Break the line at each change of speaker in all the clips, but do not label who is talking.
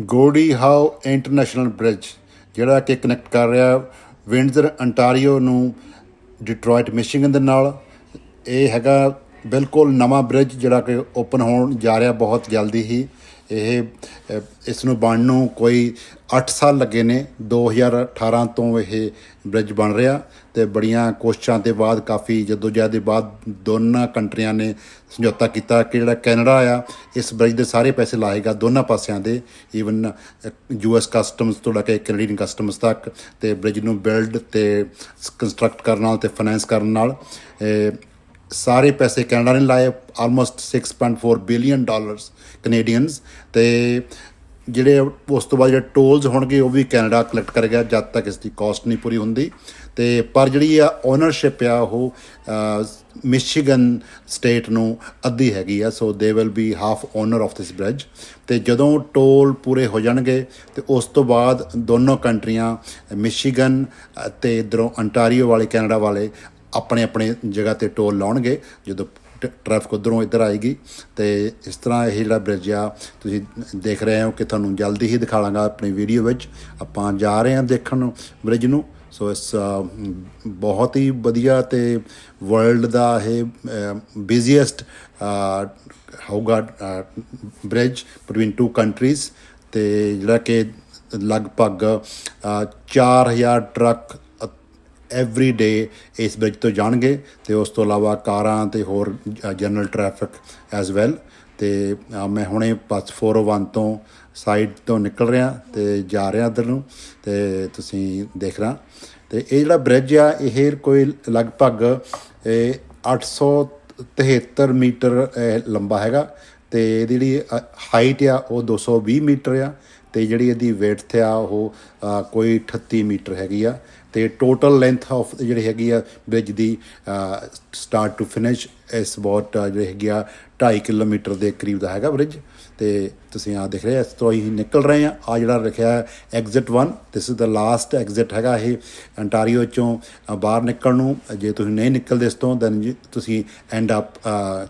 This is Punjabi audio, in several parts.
ਗੋਡੀ ਹਾਊ ਇੰਟਰਨੈਸ਼ਨਲ ਬ੍ਰਿਜ, ਜਿਹੜਾ ਕਿ ਕਨੈਕਟ ਕਰ ਰਿਹਾ ਵਿੰਡਜ਼ਰ ਅੰਟਾਰੀਓ ਨੂੰ ਡਿਟਰੋਇਟ, ਮਿਸ਼ੀਗਨ ਦੇ ਨਾਲ। ਇਹ ਹੈਗਾ ਬਿਲਕੁਲ ਨਵਾਂ ਬ੍ਰਿਜ ਜਿਹੜਾ ਕਿ ਓਪਨ ਹੋਣ ਜਾ ਰਿਹਾ ਬਹੁਤ ਜਲਦੀ ਹੀ। ਇਹ ਇਸ ਨੂੰ ਬਣਨ ਨੂੰ ਕੋਈ 8 ਸਾਲ ਲੱਗੇ ਨੇ। 2018 ਤੋਂ ਇਹ ਬ੍ਰਿਜ ਬਣ ਰਿਹਾ ਤੇ ਬੜੀਆਂ ਕੋਸ਼ਿਸ਼ਾਂ ਦੇ ਬਾਅਦ ਕਾਫੀ ਜਦੋਜਹਿਦ ਦੇ ਬਾਅਦ ਦੋਨਾਂ ਕੰਟਰੀਆਂ ਨੇ ਸਮਝੌਤਾ ਕੀਤਾ ਕਿ ਜਿਹੜਾ ਕੈਨੇਡਾ ਆ, ਇਸ ਬ੍ਰਿਜ ਦੇ ਸਾਰੇ ਪੈਸੇ ਲਾਏਗਾ ਦੋਨਾਂ ਪਾਸਿਆਂ ਦੇ। ਈਵਨ ਯੂਐਸ ਕਸਟਮਸ ਤੋਂ ਲੈ ਕੇ ਕੈਨੇਡੀਅਨ ਕਸਟਮਸ ਤੱਕ ਤੇ ਬ੍ਰਿਜ ਨੂੰ ਬਿਲਡ ਤੇ ਕੰਸਟਰਕਟ ਕਰਨ ਨਾਲ ਤੇ ਫਾਈਨੈਂਸ ਕਰਨ ਨਾਲ। ਸਾਰੇ ਪੈਸੇ ਕੈਨੇਡਾ ਨੇ ਲਾਏ ਆਲਮੋਸਟ 6.4 ਬਿਲੀਅਨ ਡਾਲਰਸ ਕੈਨੇਡੀਅਨਸ ਤੇ ਜਿਹੜੇ ਉਸ ਤੋਂ ਬਾਅਦ ਜਿਹੜੇ ਟੋਲਸ ਹੋਣਗੇ ਉਹ ਵੀ ਕੈਨੇਡਾ ਕਲੈਕਟ ਕਰੇਗਾ ਜਦ ਤੱਕ ਇਸ ਦੀ ਕਾਸਟ ਨਹੀਂ ਪੂਰੀ ਹੁੰਦੀ। ਤੇ ਪਰ ਜਿਹੜੀ ਆ ਓਨਰਸ਼ਿਪ ਆ, ਉਹ ਮਿਸ਼ੀਗਨ ਸਟੇਟ ਨੂੰ ਅੱਧੀ ਹੈਗੀ ਆ so they will be half owner of this bridge ਤੇ ਜਦੋਂ ਟੋਲ ਪੂਰੇ ਹੋ ਜਾਣਗੇ, ਤੇ ਉਸ ਤੋਂ ਬਾਅਦ ਦੋਨੋਂ ਕੰਟਰੀਆਂ ਮਿਸ਼ੀਗਨ ਤੇ ਇਧਰੋਂ ਅੰਟਾਰੀਓ ਵਾਲੇ, ਕੈਨੇਡਾ ਵਾਲੇ ਆਪਣੇ ਆਪਣੇ ਜਗ੍ਹਾ ਤੇ ਟੋਲ ਲਾਉਣਗੇ ਜਦੋਂ ਟ੍ਰੈਫਿਕ ਉਧਰੋਂ ਇੱਧਰ ਆਏਗੀ। ਤੇ ਇਸ ਤਰ੍ਹਾਂ ਇਹ ਜਿਹੜਾ ਬ੍ਰਿਜ ਆ ਤੁਸੀਂ ਦੇਖ ਰਹੇ ਹੋ ਕਿ ਤੁਹਾਨੂੰ ਜਲਦੀ ਹੀ ਦਿਖਾ ਲਾਂਗਾ ਆਪਣੀ ਵੀਡੀਓ ਵਿੱਚ। ਆਪਾਂ ਜਾ ਰਹੇ ਹਾਂ ਦੇਖਣ ਬ੍ਰਿਜ ਨੂੰ। ਸੋ ਇਸ ਬਹੁਤ ਹੀ ਵਧੀਆ ਤੇ ਵਰਲਡ ਦਾ ਇਹ ਬਿਜ਼ੀਐਸਟ ਹੋਊਗਾ ਬ੍ਰਿਜ ਬਿਟਵੀਨ ਟੂ ਕੰਟਰੀਜ਼ ਤੇ ਜਿਹੜਾ ਕਿ ਲਗਭਗ ਅ, 4000 ਟਰੱਕ ਐਵਰੀ ਡੇ ਇਸ ਬ੍ਰਿਜ ਤੋਂ ਜਾਣਗੇ ਤੇ ਉਸ ਤੋਂ ਇਲਾਵਾ ਕਾਰਾਂ ਤੇ ਹੋਰ ਜਨਰਲ ਟ੍ਰੈਫਿਕ ਐਸ ਵੈਲ ਤੇ ਮੈਂ ਹੁਣੇ ਬੱਸ 401 ਤੋਂ ਸਾਈਡ ਤੋਂ ਨਿਕਲ ਰਿਹਾ ਤੇ ਜਾ ਰਿਹਾ ਇੱਧਰ ਨੂੰ ਤੇ ਤੁਸੀਂ ਦੇਖ ਰਾਂ ਤੇ ਇਹ ਜਿਹੜਾ ਬ੍ਰਿਜ ਆ, ਇਹ ਕੋਈ ਲਗਭਗ, ਇਹ 873 ਮੀਟਰ ਲੰਬਾ ਹੈਗਾ ਤੇ ਇਹਦੀ ਜਿਹੜੀ ਹਾਈਟ ਆ, ਉਹ 220 ਮੀਟਰ ਆ ਤੇ ਜਿਹੜੀ ਇਹਦੀ weight ਆ, ਉਹ ਕੋਈ 38 ਮੀਟਰ ਹੈਗੀ ਆ। ਤੇ ਟੋਟਲ ਲੈਂਥ ਆਫ ਜਿਹੜੀ ਹੈਗੀ ਆ bridge the start to finish is about ਜਿਹੜੀ ਹੈਗੀ ਆ 2.5 ਕਿਲੋਮੀਟਰ ਦੇ ਕਰੀਬ ਦਾ ਹੈਗਾ ਬ੍ਰਿਜ ਤੇ ਤੁਸੀਂ ਆ ਦੇਖ ਰਹੇ ਇਸ ਤੋਂ ਹੀ ਨਿਕਲ ਰਹੇ ਆ। ਆ ਜਿਹੜਾ ਲਿਖਿਆ exit 1 this is the last exit ਹੈਗਾ ਇਹ ਅੰਟਾਰੀਓ ਚੋਂ ਬਾਹਰ ਨਿਕਲਣ ਨੂੰ। ਜੇ ਤੁਸੀਂ ਨਹੀਂ ਨਿਕਲਦੇ ਇਸ ਤੋਂ ਦੈਨ ਤੁਸੀਂ ਐਂਡ ਅਪ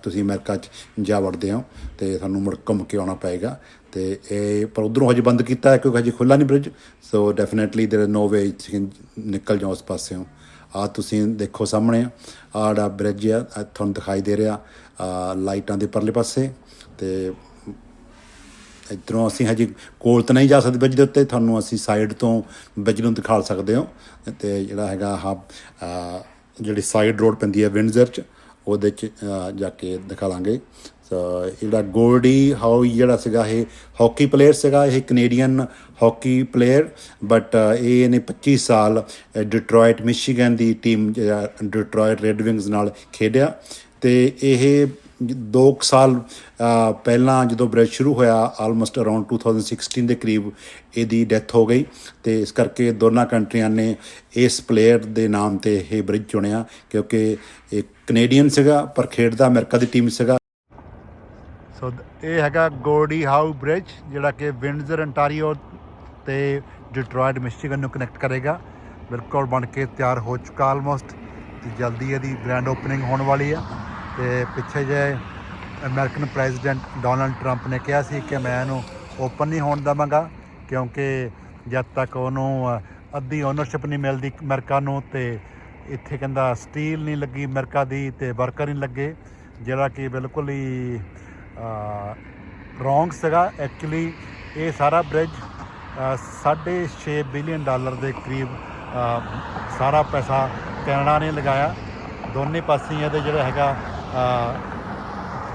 ਤੁਸੀਂ ਅਮਰੀਕਾ ਚ ਜਾ ਵੜਦੇ ਹੋ। ਤੇ ਤੁਹਾਨੂੰ ਮੁੜ ਘੁੰਮ ਕੇ ਆਉਣਾ ਪਏਗਾ। ਤੇ ਇਹ ਪਰ ਉਧਰੋਂ ਹਜੇ ਬੰਦ ਕੀਤਾ ਹੈ ਕਿਉਂਕਿ ਹਜੇ ਖੁੱਲਾ ਨਹੀਂ bridge so definitely there is no way ਨਿਕਲ ਜਾਓ ਉਸ ਪਾਸਿਓਂ ਆ ਤੁਸੀਂ ਦੇਖੋ ਸਾਹਮਣੇ ਆ ਜਿਹੜਾ ਬ੍ਰਿਜ ਆ ਆਹ ਤੁਹਾਨੂੰ ਦਿਖਾਈ ਦੇ ਰਿਹਾ ਆਹ ਲਾਈਟਾਂ ਦੇ ਪਰਲੇ ਪਾਸੇ ਤੇ ਇੱਧਰੋਂ ਅਸੀਂ ਹਜੇ ਕੋਲ ਤਾਂ ਨਹੀਂ ਜਾ ਸਕਦੇ ਬ੍ਰਿਜ ਦੇ ਉੱਤੇ ਤੁਹਾਨੂੰ ਅਸੀਂ ਸਾਈਡ ਤੋਂ ਬ੍ਰਿਜ ਨੂੰ ਦਿਖਾ ਸਕਦੇ ਹਾਂ ਤੇ ਜਿਹੜਾ ਹੈਗਾ ਆਹ ਜਿਹੜੀ ਸਾਈਡ ਰੋਡ ਪੈਂਦੀ ਹੈ ਵਿੰਡਜ਼ਰ ਚ ਉਹਦੇ ਚ ਅਹ, ਜਾ ਕੇ ਦਿਖਾ ਲਾਂਗੇ ਸੋ ਇਹ ਜਿਹੜਾ ਗੋਲਡੀ ਹਾਊ ਜਿਹੜਾ ਸੀਗਾ ਇਹ ਹਾਕੀ ਪਲੇਅਰ ਸੀਗਾ, ਇਹ ਕੈਨੇਡੀਅਨ ਹਾਕੀ ਪਲੇਅਰ ਬਟ ਇਹ ਇਹਨੇ 25 ਸਾਲ ਡਿਟਰੋਇਟ ਮਿਸ਼ੀਗਨ ਦੀ ਟੀਮ ਡਿਟਰੋਇਟ ਰੈੱਡ ਵਿੰਗਸ ਨਾਲ ਖੇਡਿਆ ਤੇ ਇਹ 2 ਸਾਲ ਪਹਿਲਾਂ ਜਦੋਂ ਬ੍ਰਿਜ ਸ਼ੁਰੂ ਹੋਇਆ ਆਲਮੋਸਟ ਅਰਾਊਂਡ 2016 ਦੇ ਕਰੀਬ ਇਹਦੀ ਡੈਥ ਹੋ ਗਈ ਤੇ ਇਸ ਕਰਕੇ ਦੋਨਾਂ ਕੰਟਰੀਆਂ ਨੇ ਇਸ ਪਲੇਅਰ ਦੇ ਨਾਮ ਤੇ ਇਹ ਬ੍ਰਿਜ ਚੁਣਿਆ ਕਿਉਂਕਿ ਇਹ ਕੈਨੇਡੀਅਨ ਸੀਗਾ, ਪਰ ਖੇਡਦਾ ਅਮਰੀਕਾ ਦੀ ਟੀਮ ਸੀਗਾ ਸੋ ਇਹ ਹੈਗਾ ਗੋਰਡੀ ਹਾਊ ਬ੍ਰਿਜ, ਜਿਹੜਾ ਕਿ ਵਿੰਡਜ਼ਰ ਅੰਟਾਰੀਓ ਤੇ ਡਿਟਰੋਇਟ, ਮਿਸ਼ੀਗਨ ਨੂੰ ਕਨੈਕਟ ਕਰੇਗਾ। ਬਿਲਕੁਲ ਬਣ ਕੇ ਤਿਆਰ ਹੋ ਚੁੱਕਾ ਆਲਮੋਸਟ ਤੇ ਜਲਦੀ ਇਹਦੀ ਗ੍ਰੈਂਡ ਓਪਨਿੰਗ ਹੋਣ ਵਾਲੀ ਆ। ਤੇ ਪਿੱਛੇ ਜੇ ਅਮਰੀਕਨ ਪ੍ਰੈਜ਼ੀਡੈਂਟ ਡੋਨਲਡ ਟਰੰਪ ਨੇ ਕਿਹਾ ਸੀ ਕਿ ਮੈਂ ਇਹਨੂੰ ਓਪਨ ਨਹੀਂ ਹੋਣ ਦੇਵਾਂਗਾ, ਕਿਉਂਕਿ ਜਦ ਤੱਕ ਉਹਨੂੰ ਅੱਧੀ ਓਨਰਸ਼ਿਪ ਨਹੀਂ ਮਿਲਦੀ ਅਮਰੀਕਾ ਨੂੰ ਤੇ ਇੱਥੇ ਕਹਿੰਦਾ ਸਟੀਲ ਨਹੀਂ ਲੱਗੀ ਅਮਰੀਕਾ ਦੀ ਤੇ ਵਰਕਰ ਨਹੀਂ ਲੱਗੇ, ਜਿਹੜਾ ਕਿ ਬਿਲਕੁਲ ਹੀ ਰੋਂਗ ਸੀਗਾ ਐਕਚੁਅਲੀ ਇਹ ਸਾਰਾ ਬ੍ਰਿਜ 6.5 ਬਿਲੀਅਨ ਡਾਲਰ ਦੇ ਕਰੀਬ ਸਾਰਾ ਪੈਸਾ ਕੈਨੇਡਾ ਨੇ ਲਗਾਇਆ। ਦੋਨੇ ਪਾਸੇ ਇਹਦੇ ਜਿਹੜਾ ਹੈਗਾ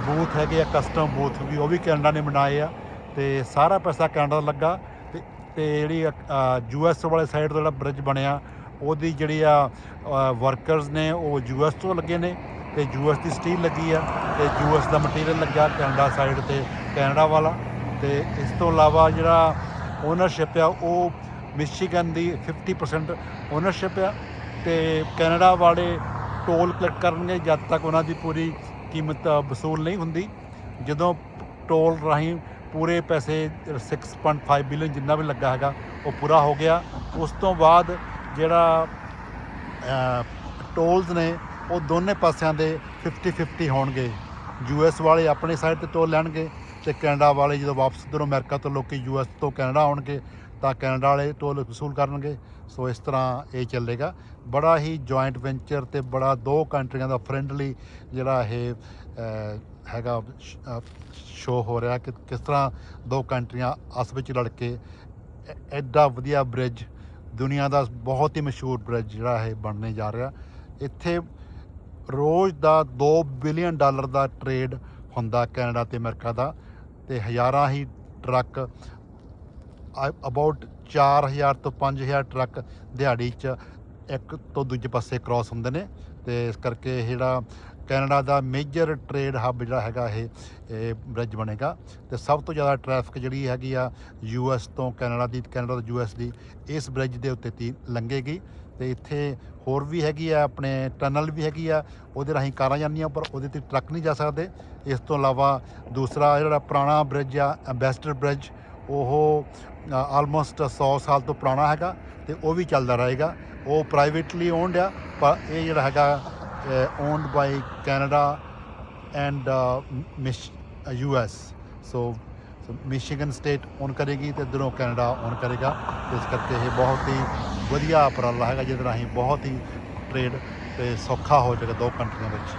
ਬੂਥ ਹੈਗੇ ਆ ਕਸਟਮ ਬੂਥ ਵੀ, ਉਹ ਵੀ ਕੈਨੇਡਾ ਨੇ ਬਣਾਏ ਆ। ਤੇ ਸਾਰਾ ਪੈਸਾ ਕੈਨੇਡਾ ਦਾ ਲੱਗਾ। ਤੇ ਤੇ ਜਿਹੜੀ ਯੂ ਯੂਐਸ ਵਾਲੇ ਸਾਈਡ ਤੋਂ ਜਿਹੜਾ ਬ੍ਰਿਜ ਬਣਿਆ, ਉਹਦੀ ਜਿਹੜੀ ਆ ਵਰਕਰਸ ਨੇ, ਉਹ ਯੂ ਯੂਐਸ ਤੋਂ ਲੱਗੇ ਨੇ। ਤੇ ਯੂਐਸ ਦੀ ਸਟੀਲ ਲੱਗੀ ਆ ਤੇ ਯੂਐਸ ਦਾ ਮਟੀਰੀਅਲ ਲੱਗਾ ਕੈਨੇਡਾ ਸਾਈਡ ਤੇ, ਕੈਨੇਡਾ ਵਾਲਾ। ਤੇ ਇਸ ਤੋਂ ਇਲਾਵਾ ਜਿਹੜਾ ਓਨਰਸ਼ਿਪ ਆ, ਉਹ ਮਿਸ਼ੀਗਨ ਦੀ 50% ਓਨਰਸ਼ਿਪ ਆ। ਤੇ ਕੈਨੇਡਾ ਵਾਲੇ ਟੋਲ ਕਲੈਕਟ ਕਰਨਗੇ ਜਦ ਤੱਕ ਉਹਨਾਂ ਦੀ ਪੂਰੀ ਕੀਮਤ ਵਸੂਲ ਨਹੀਂ ਹੁੰਦੀ। ਜਦੋਂ ਟੋਲ ਰਾਹੀਂ ਪੂਰੇ ਪੈਸੇ 6.5 ਬਿਲੀਅਨ ਜਿੰਨਾ ਵੀ ਲੱਗਾ ਹੈਗਾ, ਉਹ ਪੂਰਾ ਹੋ ਗਿਆ। ਉਸ ਤੋਂ ਬਾਅਦ ਜਿਹੜਾ ਟੋਲਸ ਨੇ ਉਹ ਦੋਨੇ ਪਾਸਿਆਂ ਦੇ 50 50 ਹੋਣਗੇ। ਯੂਐਸ ਵਾਲੇ ਆਪਣੇ ਸਾਈਡ ਤੇ ਤੋਲ ਲੈਣਗੇ ਤੇ ਕੈਨੇਡਾ ਵਾਲੇ ਜਦੋਂ ਵਾਪਸ ਉੱਧਰੋਂ ਅਮਰੀਕਾ ਤੋਂ ਲੋਕੀ ਯੂਐਸ ਤੋਂ ਕੈਨੇਡਾ ਆਉਣਗੇ, ਤਾਂ ਕੈਨੇਡਾ ਵਾਲੇ ਟੋਲ ਵਸੂਲ ਕਰਨਗੇ। ਸੋ ਇਸ ਤਰ੍ਹਾਂ ਇਹ ਚੱਲੇਗਾ। ਬੜਾ ਹੀ ਜੁਆਇੰਟ ਵੈਂਚਰ ਤੇ ਬੜਾ ਦੋ ਕੰਟਰੀਆਂ ਦਾ ਫ੍ਰੈਂਡਲੀ ਜਿਹੜਾ ਇਹ ਹੈਗਾ ਸ਼ੋ ਹੋ ਰਿਹਾ ਕਿ ਕਿਸ ਤਰ੍ਹਾਂ ਦੋ ਕੰਟਰੀਆਂ ਆਪਸ ਵਿੱਚ ਲੜ ਕੇ ਐਡਾ ਵਧੀਆ ਬ੍ਰਿਜ ਦੁਨੀਆ ਦਾ ਬਹੁਤ ਹੀ ਮਸ਼ਹੂਰ ਬ੍ਰਿਜ ਜਿਹੜਾ ਇਹ ਬਣਨੇ ਜਾ ਰਿਹਾ। ਇੱਥੇ ਰੋਜ਼ ਦਾ 2 ਬਿਲੀਅਨ ਡਾਲਰ ਦਾ ਟ੍ਰੇਡ ਹੁੰਦਾ ਕੈਨੇਡਾ ਤੇ ਅਮਰੀਕਾ ਦਾ ਤੇ ਹਜ਼ਾਰਾਂ ਹੀ ਟਰੱਕ ਅਬਾਊਟ 4000 ਤੋਂ 5000 ਟਰੱਕ ਦਿਹਾੜੀ 'ਚ ਇੱਕ ਤੋਂ ਦੂਜੇ ਪਾਸੇ ਕ੍ਰਾਸ ਹੁੰਦੇ ਨੇ ਤੇ ਇਸ ਕਰਕੇ ਜਿਹੜਾ ਕੈਨੇਡਾ ਦਾ ਮੇਜਰ ਟ੍ਰੇਡ ਹੱਬ ਜਿਹੜਾ ਹੈਗਾ ਇਹ ਇਹ ਬ੍ਰਿਜ ਬਣੇਗਾ। ਤੇ ਸਭ ਤੋਂ ਜ਼ਿਆਦਾ ਟ੍ਰੈਫਿਕ ਜਿਹੜੀ ਹੈਗੀ ਆ ਯੂ ਯੂਐਸ ਤੋਂ ਕੈਨੇਡਾ ਦੀ, ਕੈਨੇਡਾ ਤੋਂ ਯੂਐਸ ਦੀ, ਇਸ ਬ੍ਰਿਜ ਦੇ ਉੱਤੇ ਤੀ ਲੰਘੇਗੀ। ਤੇ ਇੱਥੇ ਹੋਰ ਵੀ ਹੈਗੀ ਆ, ਆਪਣੇ ਟਨਲ ਵੀ ਹੈਗੀ ਆ, ਉਹਦੇ ਰਾਹੀਂ ਕਾਰਾਂ ਜਾਂਦੀਆਂ, ਪਰ ਉਹਦੇ ਤੇ ਟਰੱਕ ਨਹੀਂ ਜਾ ਸਕਦੇ। ਇਸ ਤੋਂ ਇਲਾਵਾ ਦੂਸਰਾ ਜਿਹੜਾ ਪੁਰਾਣਾ ਬ੍ਰਿਜ ਆ, ਐਂਬੈਸਡਰ ਬ੍ਰਿਜ, ਉਹ ਆਲਮੋਸਟ 100 ਸਾਲ ਤੋਂ ਪੁਰਾਣਾ ਹੈਗਾ, ਤੇ ਉਹ ਵੀ ਚੱਲਦਾ ਰਹੇਗਾ। ਉਹ ਪ੍ਰਾਈਵੇਟਲੀ ਓਨਡ ਆ, ਪਰ ਇਹ ਜਿਹੜਾ ਹੈਗਾ owned by Canada and U S so Michigan state own ਕਰੇਗੀ ਤੇ ਇੱਧਰੋਂ ਕੈਨੇਡਾ ਔਨ ਕਰੇਗਾ ਇਸ ਕਰਕੇ ਇਹ ਬਹੁਤ ਹੀ ਵਧੀਆ ਉਪਰਾਲਾ ਹੈਗਾ ਜਿਹਦੇ ਰਾਹੀਂ ਬਹੁਤ ਹੀ ਟ੍ਰੇਡ ਤੇ ਸੌਖਾ ਹੋ ਜਾਏਗਾ ਦੋ ਕੰਟਰੀਆਂ ਵਿੱਚ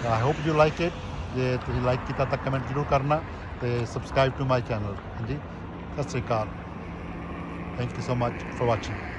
I hope you like it ਜੇ ਤੁਸੀਂ ਲਾਈਕ ਕੀਤਾ ਤਾਂ ਕਮੈਂਟ ਜ਼ਰੂਰ ਕਰਨਾ ਤੇ ਸਬਸਕ੍ਰਾਈਬ ਟੂ ਮਾਈ ਚੈਨਲ ਹਾਂਜੀ ਸਤਿ ਸ੍ਰੀ ਅਕਾਲ thank you so much for watching